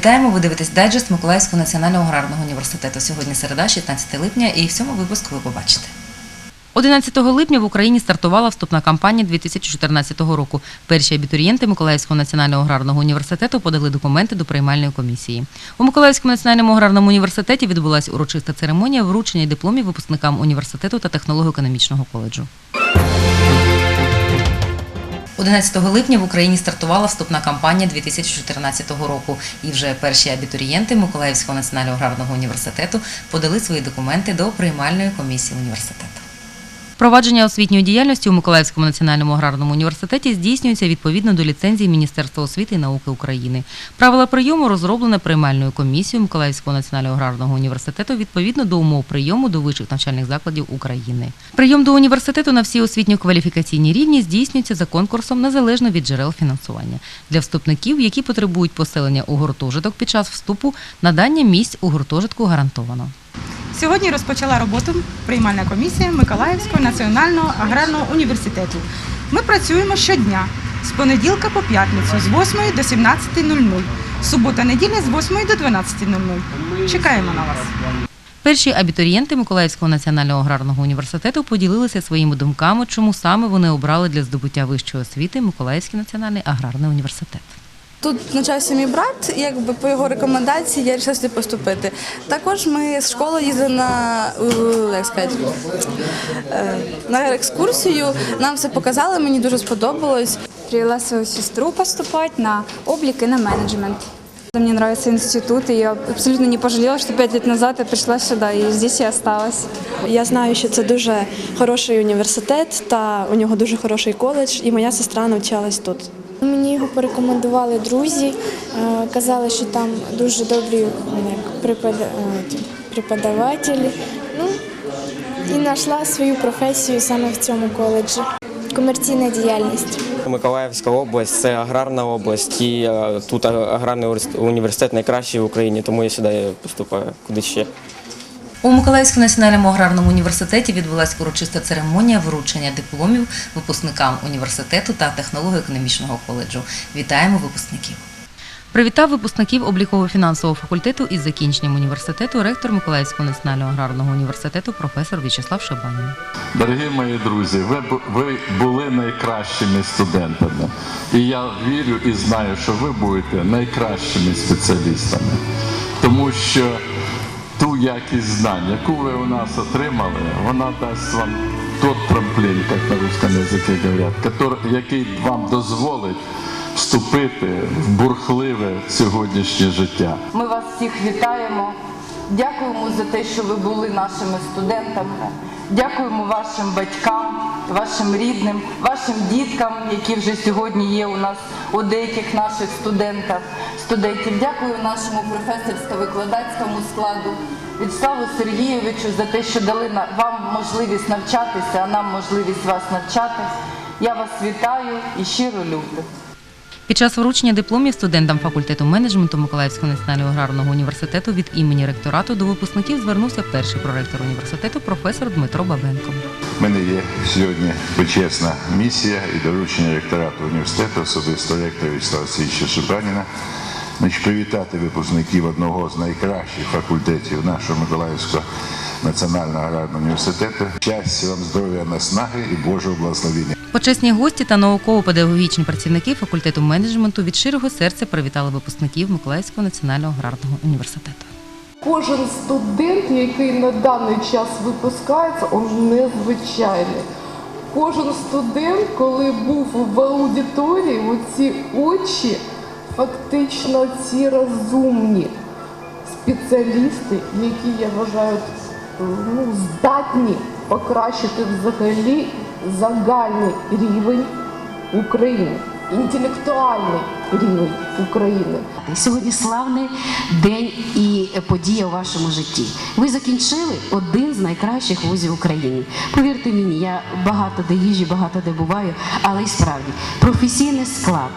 Вітаємо! Ви дивитесь дайджест Миколаївського національного аграрного університету. Сьогодні середа, 16 липня, і в цьому випуску ви побачите. 11 липня в Україні стартувала вступна кампанія 2014 року. Перші абітурієнти Миколаївського національного аграрного університету подали документи до приймальної комісії. У Миколаївському національному аграрному університеті відбулася урочиста церемонія вручення дипломів випускникам університету та технолого-економічного коледжу. 11 липня в Україні стартувала вступна кампанія 2014 року, і вже перші абітурієнти Миколаївського національного аграрного університету подали свої документи до приймальної комісії університету. Провадження освітньої діяльності у Миколаївському національному аграрному університеті здійснюється відповідно до ліцензії Міністерства освіти і науки України. Правила прийому розроблені приймальною комісією Миколаївського національного аграрного університету відповідно до умов прийому до вищих навчальних закладів України. Прийом до університету на всі освітньо-кваліфікаційні рівні здійснюється за конкурсом незалежно від джерел фінансування для вступників, які потребують поселення у гуртожиток під час вступу, надання місць у гуртожитку гарантовано. Сьогодні розпочала роботу приймальна комісія Миколаївського національного аграрного університету. Ми працюємо щодня з понеділка по п'ятницю з 8 до 17.00, субота неділя з 8 до 12.00. Чекаємо на вас. Перші абітурієнти Миколаївського національного аграрного університету поділилися своїми думками, чому саме вони обрали для здобуття вищої освіти Миколаївський національний аграрний університет. Тут навчався мій брат, і якби по його рекомендації я вирішила сюди поступити. Також ми з школи їздили на як сказати, е, на екскурсію. Нам все показали, мені дуже сподобалось. Привела свою сестру поступать на облик и на менеджмент. Мне нравится институт, и я абсолютно не пожалела, что пять лет назад я пришла сюда, и здесь я осталась. Я знаю, що це дуже хороший університет та у нього дуже хороший коледж, і моя сестра навчалась тут. Його порекомендували друзі, е, казали, що там дуже добрі е, ті, преподавателі. Ну, і знайшла свою професію саме в цьому коледжі. Комерційна діяльність. Миколаївська область це аграрна область, і е, тут аграрний університет найкращий в Україні, тому я сюди поступаю. Куди ще? У Миколаївському національному аграрному університеті відбулася урочиста церемонія вручення дипломів випускникам університету та технолого-економічного коледжу. Вітаємо випускників! Привітав випускників обліково-фінансового факультету із закінченням університету ректор Миколаївського національного аграрного університету професор В'ячеслав Шабанін. Дорогі мої друзі, ви, ви були найкращими студентами. І я вірю і знаю, що ви будете найкращими спеціалістами. Тому що ту якість знань, яку ви у нас отримали, вона дасть вам тот трамплін, як на русском язикі говорять, який вам дозволить вступити в бурхливе сьогоднішнє життя. Ми вас всіх вітаємо. Дякуємо за те, що ви були нашими студентами. Дякуємо вашим батькам, вашим рідним, вашим діткам, які вже сьогодні є у нас у деяких наших студентів. студентів. Дякую нашому професорсько-викладацькому складу Вячеславу Сергійовичу за те, що дали вам можливість навчатися, а нам можливість вас навчати. Я вас вітаю і щиро люблю. Під час вручення дипломів студентам факультету менеджменту Миколаївського національного аграрного університету від імені ректорату до випускників звернувся перший проректор університету професор Дмитро Бабенко. У мене є сьогодні почесна місія і доручення ректорату університету, особисто ректора Вячеслава Січа Шибаніна, значить, привітати випускників одного з найкращих факультетів нашого Миколаївського національного аграрного університету. Щастя вам, здоров'я, наснаги і Божого благословення. Почесні гості та науково-педагогічні працівники факультету менеджменту від щирого серця привітали випускників Миколаївського національного аграрного університету. Кожен студент, який на даний час випускається, він незвичайний. Кожен студент, коли був в аудиторії, оці очі фактично ці розумні спеціалісти, які я вважаю ну, здатні покращити взагалі загальний рівень України, інтелектуальний рівень України. Сьогодні славний день і подія у вашому житті. Ви закінчили один з найкращих вузів України. Повірте мені, я багато де їжджу, багато де буваю, але й справді професійний склад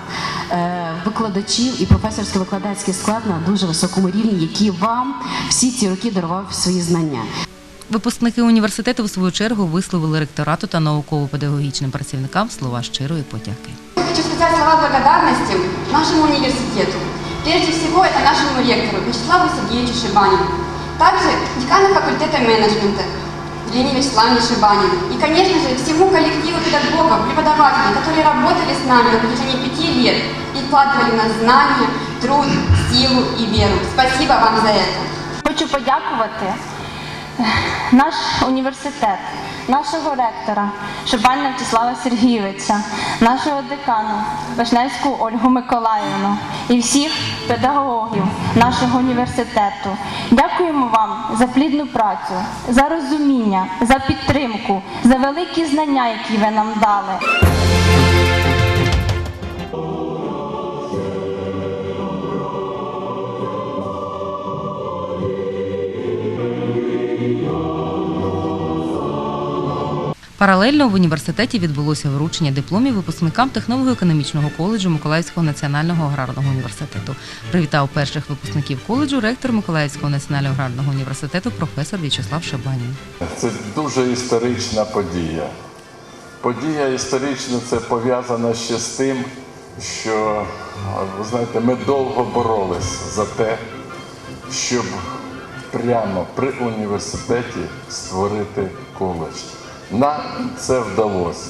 е, викладачів і професорсько-викладацький склад на дуже високому рівні, який вам всі ці роки дарував свої знання. Випускники університету, в свою чергу, висловили ректорату та науково-педагогічним працівникам слова щирої подяки. Сказать слова благодарности нашему университету. Прежде всего, это нашему ректору Вячеславу Сергеевичу Шибанину, также декану факультета менеджмента Елене Вячеславовне Шибаниной и, конечно же, всему коллективу педагогов, преподавателей, которые работали с нами на протяжении пяти лет и вкладывали в нас знания, труд, силу и веру. Спасибо вам за это. Хочу подякувати е, наш університет, нашого ректора Шибальна Вячеслава Сергійовича, нашого декана Вишневську Ольгу Миколаївну і всіх педагогів нашого університету. Дякуємо вам за плідну працю, за розуміння, за підтримку, за великі знання, які ви нам дали. Паралельно в університеті відбулося вручення дипломів випускникам технолого-економічного коледжу Миколаївського національного аграрного університету. Привітав перших випускників коледжу ректор Миколаївського національного аграрного університету професор В'ячеслав Шабанін. Це дуже історична подія. Подія історична це пов'язана ще з тим, що ви знаєте, ми довго боролись за те, щоб прямо при університеті створити коледж. Нам це вдалося.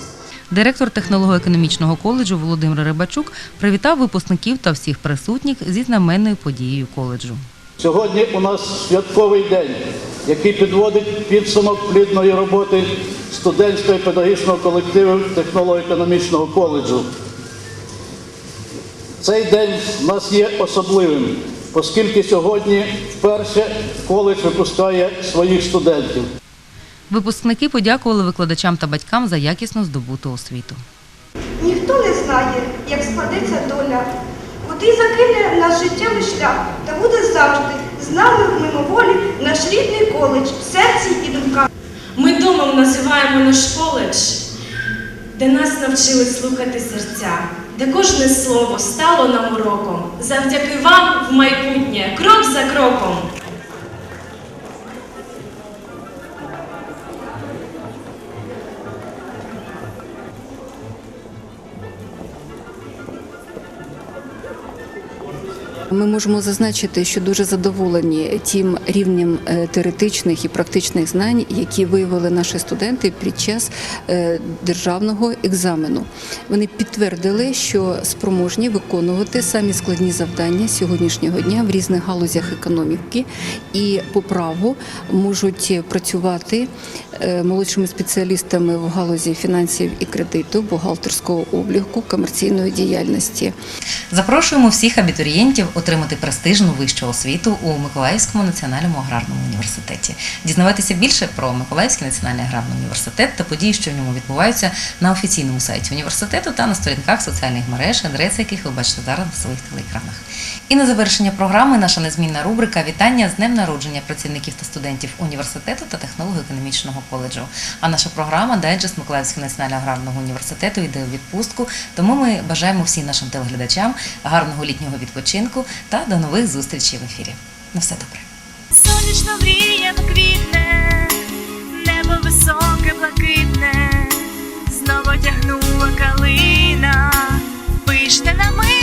Директор технолого-економічного коледжу Володимир Рибачук привітав випускників та всіх присутніх зі знаменною подією коледжу. Сьогодні у нас святковий день, який підводить підсумок плідної роботи студентського і педагогічного колективу технолого-економічного коледжу. Цей день у нас є особливим, оскільки сьогодні вперше коледж випускає своїх студентів. Випускники подякували викладачам та батькам за якісно здобуту освіту. Ніхто не знає, як складеться доля, куди закине наш життєвий шлях, та буде завжди з нами мимоволі наш рідний коледж в серці і думках. Ми домом називаємо наш коледж, де нас навчили слухати серця, де кожне слово стало нам уроком. Завдяки вам в майбутнє, крок за кроком. Ми можемо зазначити, що дуже задоволені тим рівнем е, теоретичних і практичних знань, які виявили наші студенти під час е, державного екзамену. Вони підтвердили, що спроможні виконувати самі складні завдання сьогоднішнього дня в різних галузях економіки і по праву можуть працювати молодшими спеціалістами в галузі фінансів і кредиту, бухгалтерського обліку, комерційної діяльності. Запрошуємо всіх абітурієнтів отримати престижну вищу освіту у Миколаївському національному аграрному університеті. Дізнавайтеся більше про Миколаївський національний аграрний університет та події, що в ньому відбуваються на офіційному сайті університету та на сторінках соціальних мереж, адреси яких ви бачите зараз на своїх телеекранах. І на завершення програми наша незмінна рубрика Вітання з днем народження працівників та студентів університету та технолого-економічного коледжу. А наша програма Дайджест Миколаївського національного аграрного університету йде у відпустку. Тому ми бажаємо всім нашим телеглядачам гарного літнього відпочинку та до нових зустрічей в ефірі. На все добре. Сонячно мріє квітне, небо високе, блакитне, знову тягнула калина, пишне намисто гілля,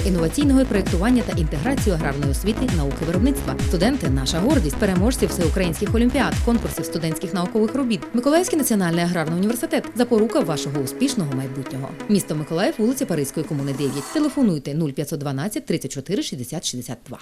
інноваційного проєктування та інтеграцію аграрної освіти, науки виробництва. Студенти наша гордість, переможці всеукраїнських олімпіад, конкурсів студентських наукових робіт. Миколаївський національний аграрний університет запорука вашого успішного майбутнього. Місто Миколаїв, вулиця Паризької комуни 9. Телефонуйте 0512 34 60 62.